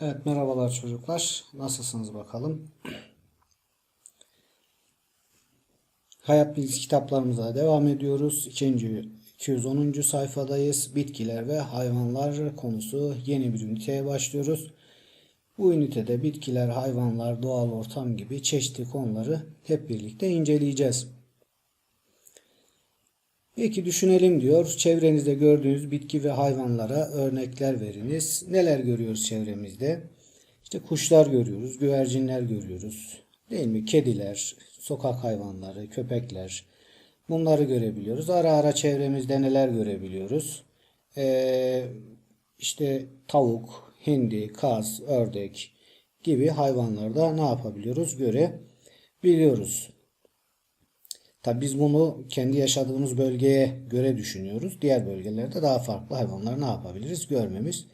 Evet merhabalar çocuklar. Nasılsınız bakalım? Hayat bilgisi kitaplarımıza devam ediyoruz. İkinci 210. sayfadayız. Bitkiler ve hayvanlar konusu yeni bir üniteye başlıyoruz. Bu ünitede bitkiler, hayvanlar, doğal ortam gibi çeşitli konuları hep birlikte inceleyeceğiz. Peki düşünelim diyor. Çevrenizde gördüğünüz bitki ve hayvanlara örnekler veriniz. Neler görüyoruz çevremizde? İşte kuşlar görüyoruz, güvercinler görüyoruz. Değil mi? Kediler, sokak hayvanları, köpekler. Bunları görebiliyoruz. Ara ara çevremizde neler görebiliyoruz? Ee, işte tavuk, hindi, kaz, ördek gibi hayvanlarda ne yapabiliyoruz? Görebiliyoruz. Tabi biz bunu kendi yaşadığımız bölgeye göre düşünüyoruz. Diğer bölgelerde daha farklı hayvanları ne yapabiliriz görmemiz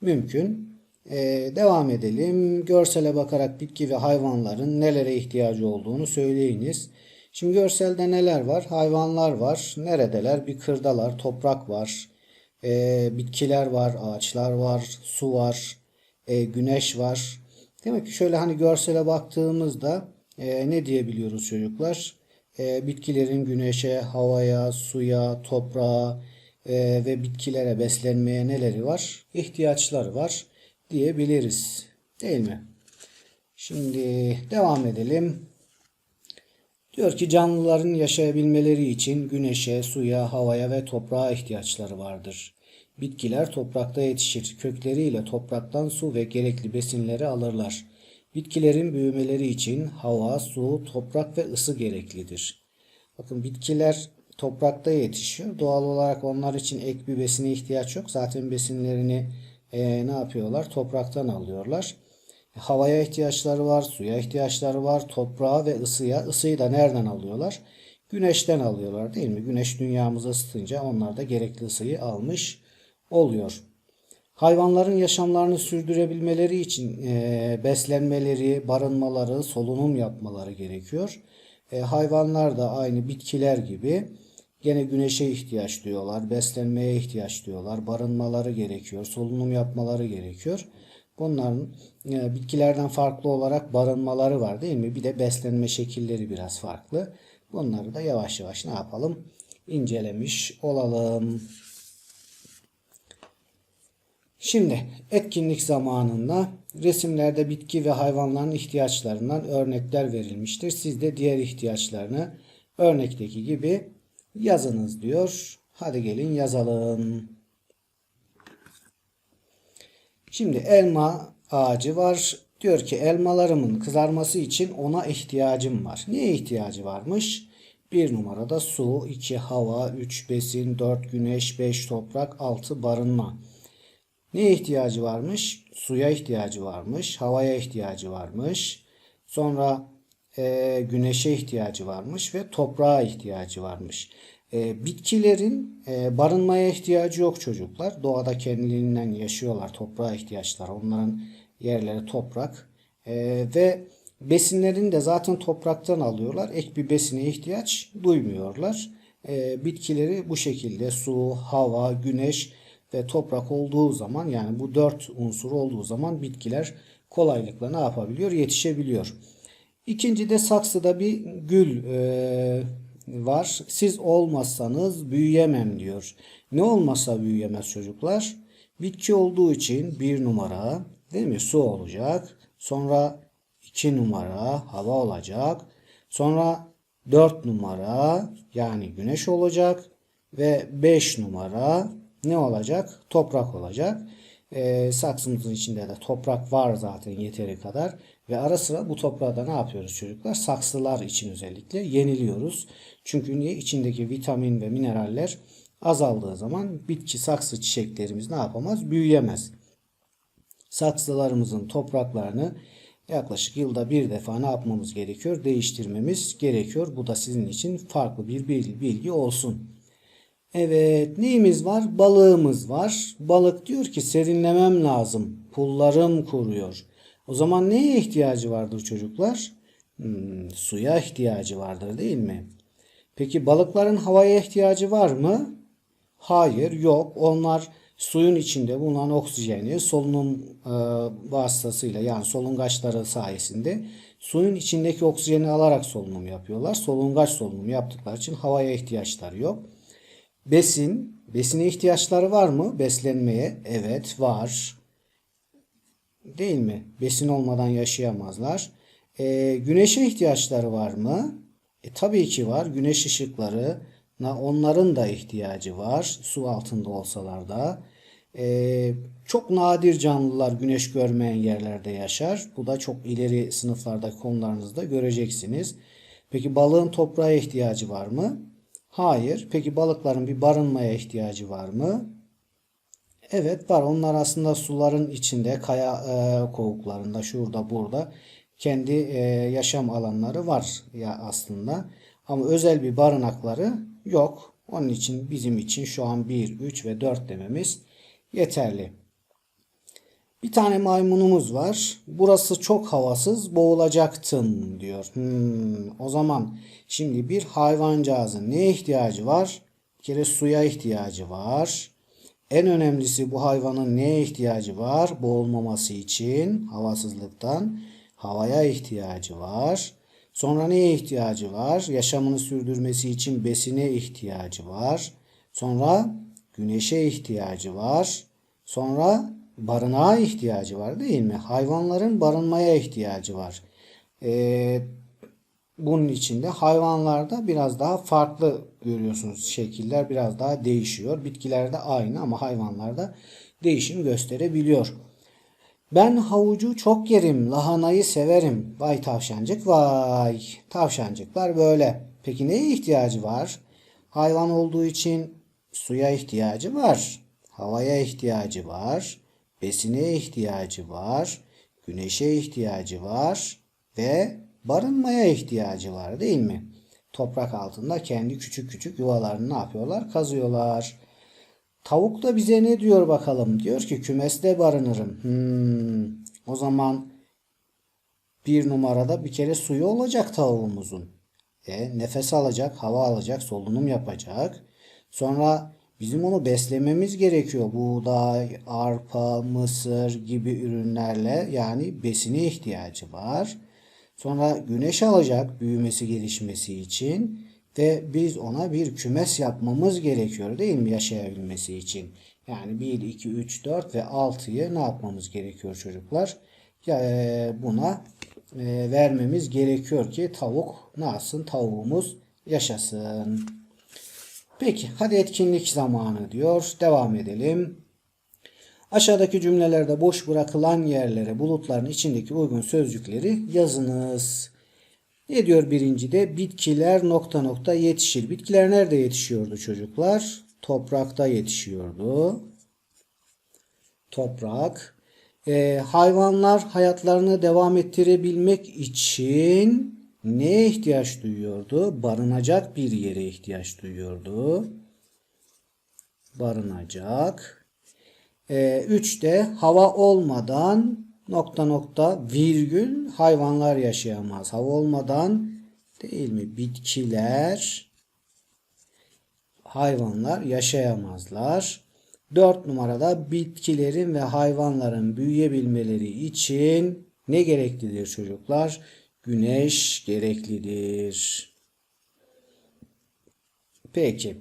mümkün. Ee, devam edelim. Görsele bakarak bitki ve hayvanların nelere ihtiyacı olduğunu söyleyiniz. Şimdi görselde neler var? Hayvanlar var. Neredeler? Bir kırdalar, toprak var. Ee, bitkiler var, ağaçlar var, su var, e, güneş var. Demek ki şöyle hani görsele baktığımızda e, ne diyebiliyoruz çocuklar? E, bitkilerin güneşe, havaya, suya, toprağa e, ve bitkilere beslenmeye neleri var? İhtiyaçları var diyebiliriz. Değil mi? Şimdi devam edelim. Diyor ki canlıların yaşayabilmeleri için güneşe, suya, havaya ve toprağa ihtiyaçları vardır. Bitkiler toprakta yetişir. Kökleriyle topraktan su ve gerekli besinleri alırlar. Bitkilerin büyümeleri için hava, su, toprak ve ısı gereklidir. Bakın bitkiler toprakta yetişiyor. Doğal olarak onlar için ek bir besine ihtiyaç yok. Zaten besinlerini e, ne yapıyorlar? Topraktan alıyorlar. Havaya ihtiyaçları var, suya ihtiyaçları var, toprağa ve ısıya. Isıyı da nereden alıyorlar? Güneşten alıyorlar değil mi? Güneş dünyamızı ısıtınca onlar da gerekli ısıyı almış oluyor. Hayvanların yaşamlarını sürdürebilmeleri için e, beslenmeleri, barınmaları, solunum yapmaları gerekiyor. E, hayvanlar da aynı bitkiler gibi gene güneşe ihtiyaç duyuyorlar, beslenmeye ihtiyaç duyuyorlar, barınmaları gerekiyor, solunum yapmaları gerekiyor. Bunların e, bitkilerden farklı olarak barınmaları var değil mi? Bir de beslenme şekilleri biraz farklı. Bunları da yavaş yavaş ne yapalım? İncelemiş olalım. Şimdi etkinlik zamanında resimlerde bitki ve hayvanların ihtiyaçlarından örnekler verilmiştir. Siz de diğer ihtiyaçlarını örnekteki gibi yazınız diyor. Hadi gelin yazalım. Şimdi elma ağacı var. Diyor ki elmalarımın kızarması için ona ihtiyacım var. Niye ihtiyacı varmış? Bir numarada su, iki hava, üç besin, dört güneş, beş toprak, altı barınma. Neye ihtiyacı varmış? Suya ihtiyacı varmış, havaya ihtiyacı varmış. Sonra e, güneşe ihtiyacı varmış ve toprağa ihtiyacı varmış. E, bitkilerin e, barınmaya ihtiyacı yok çocuklar. Doğada kendiliğinden yaşıyorlar. Toprağa ihtiyaçları. Onların yerleri toprak. E, ve besinlerini de zaten topraktan alıyorlar. Ek bir besine ihtiyaç duymuyorlar. E, bitkileri bu şekilde su, hava, güneş ve toprak olduğu zaman yani bu dört unsur olduğu zaman bitkiler kolaylıkla ne yapabiliyor? Yetişebiliyor. İkinci de saksıda bir gül e, var. Siz olmazsanız büyüyemem diyor. Ne olmasa büyüyemez çocuklar? Bitki olduğu için bir numara değil mi? Su olacak. Sonra iki numara hava olacak. Sonra dört numara yani güneş olacak. Ve beş numara ne olacak? Toprak olacak. E, saksımızın içinde de toprak var zaten yeteri kadar. Ve ara sıra bu toprağı da ne yapıyoruz çocuklar? Saksılar için özellikle yeniliyoruz. Çünkü niye? içindeki vitamin ve mineraller azaldığı zaman bitki saksı çiçeklerimiz ne yapamaz? Büyüyemez. Saksılarımızın topraklarını yaklaşık yılda bir defa ne yapmamız gerekiyor? Değiştirmemiz gerekiyor. Bu da sizin için farklı bir bilgi olsun. Evet neyimiz var? Balığımız var. Balık diyor ki serinlemem lazım. Pullarım kuruyor. O zaman neye ihtiyacı vardır çocuklar? Hmm, suya ihtiyacı vardır değil mi? Peki balıkların havaya ihtiyacı var mı? Hayır yok. Onlar suyun içinde bulunan oksijeni solunum e, vasıtasıyla yani solungaçları sayesinde suyun içindeki oksijeni alarak solunum yapıyorlar. Solungaç solunum yaptıkları için havaya ihtiyaçları yok. Besin, besine ihtiyaçları var mı? Beslenmeye evet var. Değil mi? Besin olmadan yaşayamazlar. E, güneşe ihtiyaçları var mı? E, tabii ki var. Güneş ışıkları onların da ihtiyacı var. Su altında olsalar da. E, çok nadir canlılar güneş görmeyen yerlerde yaşar. Bu da çok ileri sınıflardaki konularınızda göreceksiniz. Peki balığın toprağa ihtiyacı var mı? Hayır. Peki balıkların bir barınmaya ihtiyacı var mı? Evet var. Onlar aslında suların içinde, kaya e, kovuklarında, şurada, burada kendi e, yaşam alanları var ya aslında. Ama özel bir barınakları yok. Onun için bizim için şu an 1, 3 ve 4 dememiz yeterli. Bir tane maymunumuz var. Burası çok havasız, boğulacaktın diyor. Hmm, o zaman şimdi bir hayvancağızın neye ihtiyacı var? Bir kere suya ihtiyacı var. En önemlisi bu hayvanın neye ihtiyacı var? Boğulmaması için havasızlıktan havaya ihtiyacı var. Sonra neye ihtiyacı var? Yaşamını sürdürmesi için besine ihtiyacı var. Sonra güneşe ihtiyacı var. Sonra barınağa ihtiyacı var değil mi? Hayvanların barınmaya ihtiyacı var. Ee, bunun içinde hayvanlarda biraz daha farklı görüyorsunuz. Şekiller biraz daha değişiyor. Bitkilerde aynı ama hayvanlarda değişim gösterebiliyor. Ben havucu çok yerim, lahanayı severim. Vay tavşancık vay. Tavşancıklar böyle. Peki neye ihtiyacı var? Hayvan olduğu için suya ihtiyacı var. Havaya ihtiyacı var. Besine ihtiyacı var. Güneşe ihtiyacı var. Ve barınmaya ihtiyacı var değil mi? Toprak altında kendi küçük küçük yuvalarını ne yapıyorlar? Kazıyorlar. Tavuk da bize ne diyor bakalım? Diyor ki kümeste barınırım. Hmm, o zaman bir numarada bir kere suyu olacak tavuğumuzun. E, nefes alacak, hava alacak, solunum yapacak. Sonra bizim onu beslememiz gerekiyor. Buğday, arpa, mısır gibi ürünlerle yani besine ihtiyacı var. Sonra güneş alacak büyümesi gelişmesi için ve biz ona bir kümes yapmamız gerekiyor değil mi yaşayabilmesi için. Yani 1, 2, 3, 4 ve 6'yı ne yapmamız gerekiyor çocuklar? E, buna e, vermemiz gerekiyor ki tavuk ne yapsın? Tavuğumuz yaşasın. Peki hadi etkinlik zamanı diyor. Devam edelim. Aşağıdaki cümlelerde boş bırakılan yerlere bulutların içindeki uygun sözcükleri yazınız. Ne diyor birincide? Bitkiler nokta nokta yetişir. Bitkiler nerede yetişiyordu çocuklar? Toprakta yetişiyordu. Toprak. Ee, hayvanlar hayatlarını devam ettirebilmek için neye ihtiyaç duyuyordu? Barınacak bir yere ihtiyaç duyuyordu. Barınacak. Ee, üçte hava olmadan nokta nokta virgül hayvanlar yaşayamaz. Hava olmadan değil mi? Bitkiler hayvanlar yaşayamazlar. Dört numarada bitkilerin ve hayvanların büyüyebilmeleri için ne gereklidir çocuklar? Güneş gereklidir. Peki.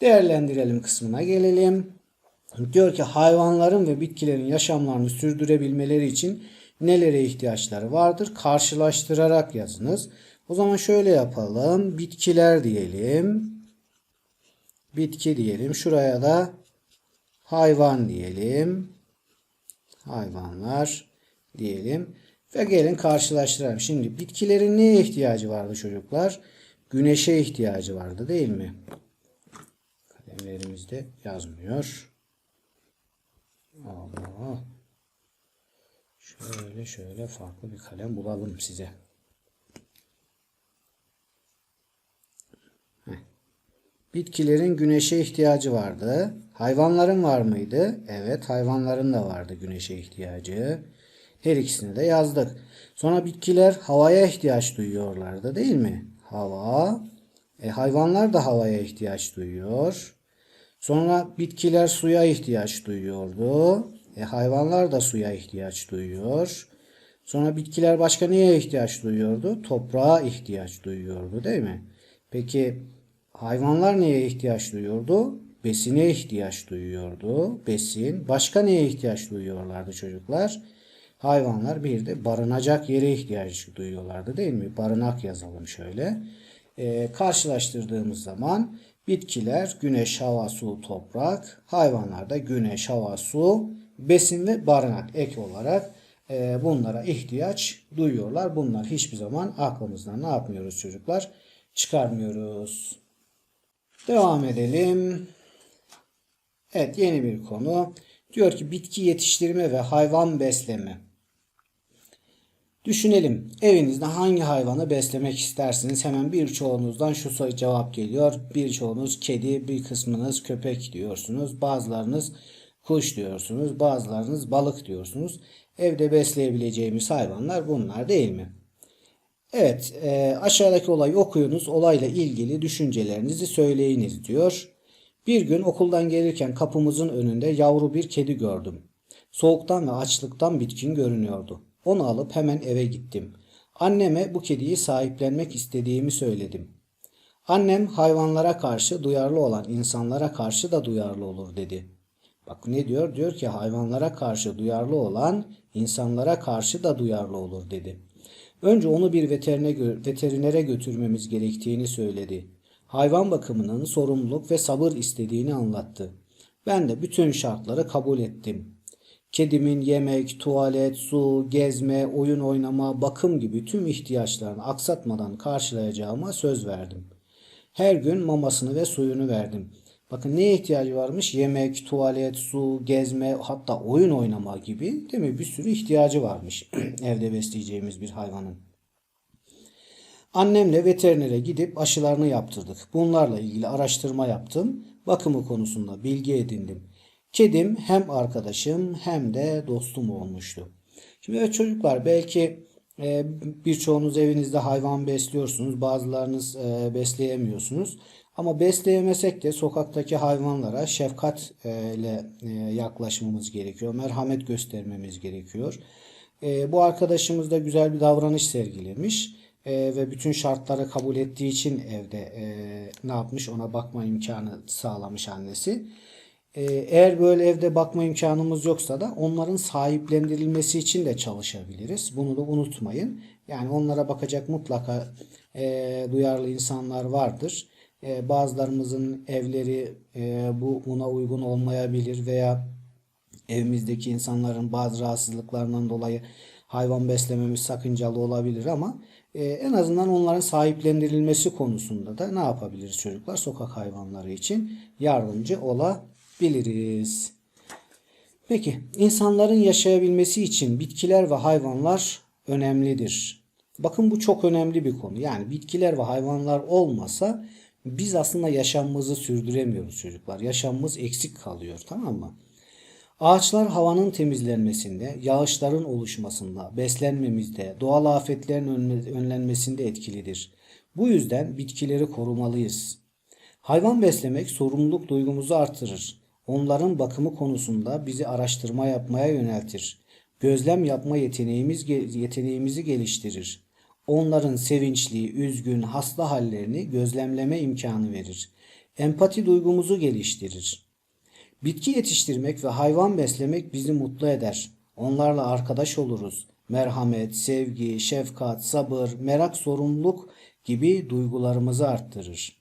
Değerlendirelim kısmına gelelim. Diyor ki hayvanların ve bitkilerin yaşamlarını sürdürebilmeleri için nelere ihtiyaçları vardır? Karşılaştırarak yazınız. O zaman şöyle yapalım. Bitkiler diyelim. Bitki diyelim. Şuraya da hayvan diyelim. Hayvanlar diyelim. Ve gelin karşılaştıralım. Şimdi bitkilerin neye ihtiyacı vardı çocuklar? Güneşe ihtiyacı vardı değil mi? Kalemlerimizde yazmıyor. Allah. Şöyle şöyle farklı bir kalem bulalım size. Bitkilerin güneşe ihtiyacı vardı. Hayvanların var mıydı? Evet hayvanların da vardı güneşe ihtiyacı. Her ikisini de yazdık. Sonra bitkiler havaya ihtiyaç duyuyorlardı değil mi? Hava. E, hayvanlar da havaya ihtiyaç duyuyor. Sonra bitkiler suya ihtiyaç duyuyordu. E, hayvanlar da suya ihtiyaç duyuyor. Sonra bitkiler başka neye ihtiyaç duyuyordu? Toprağa ihtiyaç duyuyordu değil mi? Peki hayvanlar neye ihtiyaç duyuyordu? Besine ihtiyaç duyuyordu. Besin. Başka neye ihtiyaç duyuyorlardı çocuklar? Hayvanlar bir de barınacak yere ihtiyaç duyuyorlardı değil mi? Barınak yazalım şöyle. Ee, karşılaştırdığımız zaman bitkiler güneş, hava, su, toprak. Hayvanlar da güneş, hava, su, besin ve barınak ek olarak e, bunlara ihtiyaç duyuyorlar. Bunlar hiçbir zaman aklımızdan ne yapmıyoruz çocuklar? Çıkarmıyoruz. Devam edelim. Evet yeni bir konu. Diyor ki bitki yetiştirme ve hayvan besleme. Düşünelim. Evinizde hangi hayvanı beslemek istersiniz? Hemen birçoğunuzdan şu soru cevap geliyor. Birçoğunuz kedi, bir kısmınız köpek diyorsunuz. Bazılarınız kuş diyorsunuz. Bazılarınız balık diyorsunuz. Evde besleyebileceğimiz hayvanlar bunlar değil mi? Evet, e, aşağıdaki olayı okuyunuz. Olayla ilgili düşüncelerinizi söyleyiniz diyor. Bir gün okuldan gelirken kapımızın önünde yavru bir kedi gördüm. Soğuktan ve açlıktan bitkin görünüyordu. Onu alıp hemen eve gittim. Anneme bu kediyi sahiplenmek istediğimi söyledim. Annem hayvanlara karşı duyarlı olan insanlara karşı da duyarlı olur dedi. Bak ne diyor? Diyor ki hayvanlara karşı duyarlı olan insanlara karşı da duyarlı olur dedi. Önce onu bir veterine, veterinere götürmemiz gerektiğini söyledi. Hayvan bakımının sorumluluk ve sabır istediğini anlattı. Ben de bütün şartları kabul ettim. Kedimin yemek, tuvalet, su, gezme, oyun oynama, bakım gibi tüm ihtiyaçlarını aksatmadan karşılayacağıma söz verdim. Her gün mamasını ve suyunu verdim. Bakın neye ihtiyacı varmış? Yemek, tuvalet, su, gezme, hatta oyun oynama gibi değil mi? Bir sürü ihtiyacı varmış evde besleyeceğimiz bir hayvanın. Annemle veterinere gidip aşılarını yaptırdık. Bunlarla ilgili araştırma yaptım. Bakımı konusunda bilgi edindim. Kedim hem arkadaşım hem de dostum olmuştu. Şimdi evet çocuklar belki e, birçoğunuz evinizde hayvan besliyorsunuz. Bazılarınız e, besleyemiyorsunuz. Ama besleyemesek de sokaktaki hayvanlara şefkatle e, yaklaşmamız gerekiyor. Merhamet göstermemiz gerekiyor. E, bu arkadaşımız da güzel bir davranış sergilemiş. E, ve bütün şartları kabul ettiği için evde ne yapmış ona bakma imkanı sağlamış annesi. Eğer böyle evde bakma imkanımız yoksa da onların sahiplendirilmesi için de çalışabiliriz. Bunu da unutmayın. Yani onlara bakacak mutlaka duyarlı insanlar vardır. E, bazılarımızın evleri e, bu buna uygun olmayabilir veya evimizdeki insanların bazı rahatsızlıklarından dolayı hayvan beslememiz sakıncalı olabilir ama e, en azından onların sahiplendirilmesi konusunda da ne yapabiliriz çocuklar? Sokak hayvanları için yardımcı olabiliriz. Peki insanların yaşayabilmesi için bitkiler ve hayvanlar önemlidir. Bakın bu çok önemli bir konu. Yani bitkiler ve hayvanlar olmasa biz aslında yaşamımızı sürdüremiyoruz çocuklar. Yaşamımız eksik kalıyor tamam mı? Ağaçlar havanın temizlenmesinde, yağışların oluşmasında, beslenmemizde, doğal afetlerin önlenmesinde etkilidir. Bu yüzden bitkileri korumalıyız. Hayvan beslemek sorumluluk duygumuzu artırır. Onların bakımı konusunda bizi araştırma yapmaya yöneltir. Gözlem yapma yeteneğimiz, yeteneğimizi geliştirir onların sevinçli, üzgün, hasta hallerini gözlemleme imkanı verir. Empati duygumuzu geliştirir. Bitki yetiştirmek ve hayvan beslemek bizi mutlu eder. Onlarla arkadaş oluruz. Merhamet, sevgi, şefkat, sabır, merak, sorumluluk gibi duygularımızı arttırır.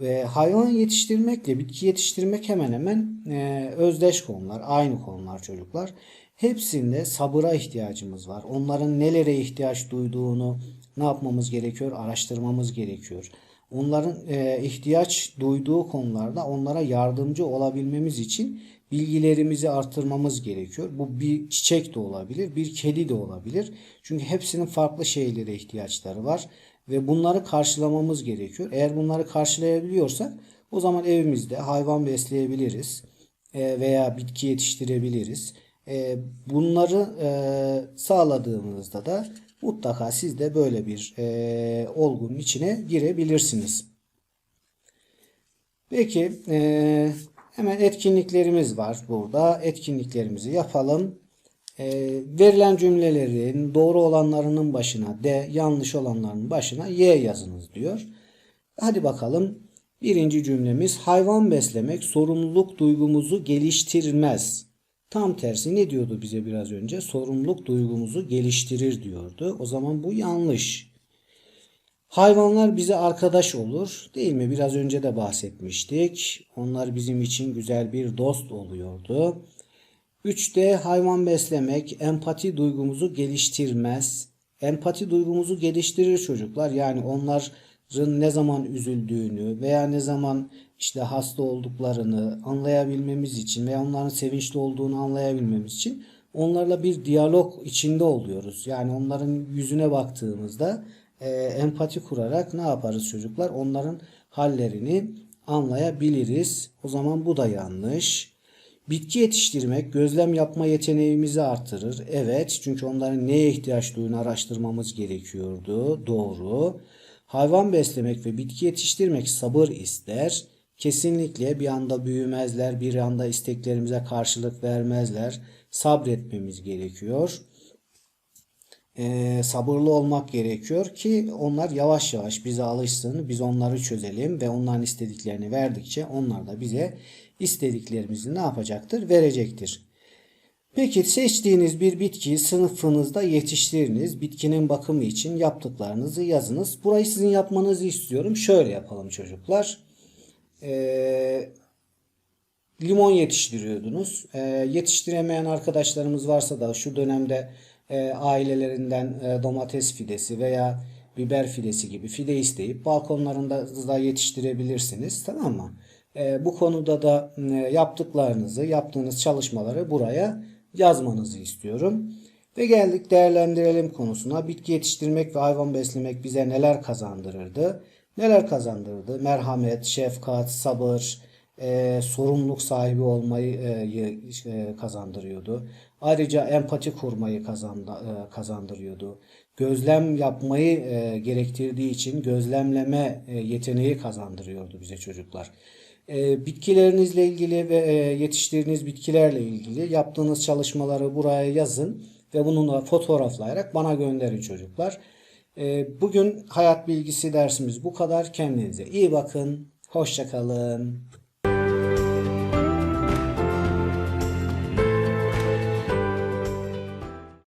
Ve hayvan yetiştirmekle bitki yetiştirmek hemen hemen e, özdeş konular, aynı konular çocuklar. Hepsinde sabıra ihtiyacımız var. Onların nelere ihtiyaç duyduğunu ne yapmamız gerekiyor? Araştırmamız gerekiyor. Onların e, ihtiyaç duyduğu konularda onlara yardımcı olabilmemiz için bilgilerimizi artırmamız gerekiyor. Bu bir çiçek de olabilir, bir kedi de olabilir. Çünkü hepsinin farklı şeylere ihtiyaçları var ve bunları karşılamamız gerekiyor. Eğer bunları karşılayabiliyorsak o zaman evimizde hayvan besleyebiliriz e, veya bitki yetiştirebiliriz. E, bunları e, sağladığımızda da mutlaka siz de böyle bir olgunun içine girebilirsiniz. Peki Hemen etkinliklerimiz var burada. Etkinliklerimizi yapalım. Ee, verilen cümlelerin doğru olanlarının başına D, yanlış olanların başına Y yazınız diyor. Hadi bakalım. Birinci cümlemiz hayvan beslemek sorumluluk duygumuzu geliştirmez. Tam tersi ne diyordu bize biraz önce? Sorumluluk duygumuzu geliştirir diyordu. O zaman bu yanlış. Hayvanlar bize arkadaş olur, değil mi? Biraz önce de bahsetmiştik. Onlar bizim için güzel bir dost oluyordu. 3'te hayvan beslemek empati duygumuzu geliştirmez. Empati duygumuzu geliştirir çocuklar. Yani onların ne zaman üzüldüğünü veya ne zaman işte hasta olduklarını anlayabilmemiz için veya onların sevinçli olduğunu anlayabilmemiz için onlarla bir diyalog içinde oluyoruz. Yani onların yüzüne baktığımızda e, empati kurarak ne yaparız çocuklar? Onların hallerini anlayabiliriz. O zaman bu da yanlış. Bitki yetiştirmek gözlem yapma yeteneğimizi artırır. Evet çünkü onların neye ihtiyaç duyduğunu araştırmamız gerekiyordu. Doğru. Hayvan beslemek ve bitki yetiştirmek sabır ister. Kesinlikle bir anda büyümezler, bir anda isteklerimize karşılık vermezler. Sabretmemiz gerekiyor. Ee, sabırlı olmak gerekiyor ki onlar yavaş yavaş bize alışsın, biz onları çözelim ve onların istediklerini verdikçe onlar da bize istediklerimizi ne yapacaktır? Verecektir. Peki seçtiğiniz bir bitkiyi sınıfınızda yetiştiriniz. Bitkinin bakımı için yaptıklarınızı yazınız. Burayı sizin yapmanızı istiyorum. Şöyle yapalım çocuklar. Ee, limon yetiştiriyordunuz. Ee, yetiştiremeyen arkadaşlarımız varsa da şu dönemde e, ailelerinden e, domates fidesi veya biber fidesi gibi fide isteyip balkonlarında da yetiştirebilirsiniz. Tamam mı? E, bu konuda da yaptıklarınızı, yaptığınız çalışmaları buraya yazmanızı istiyorum. Ve geldik değerlendirelim konusuna. Bitki yetiştirmek ve hayvan beslemek bize neler kazandırırdı? Neler kazandırırdı? Merhamet, şefkat, sabır, e, sorumluluk sahibi olmayı e, e, kazandırıyordu. Ayrıca empati kurmayı kazandı, e, kazandırıyordu. Gözlem yapmayı e, gerektirdiği için gözlemleme e, yeteneği kazandırıyordu bize çocuklar. E, bitkilerinizle ilgili ve e, yetiştirdiğiniz bitkilerle ilgili yaptığınız çalışmaları buraya yazın ve bununla fotoğraflayarak bana gönderin çocuklar. E, bugün hayat bilgisi dersimiz bu kadar. Kendinize iyi bakın. Hoşçakalın.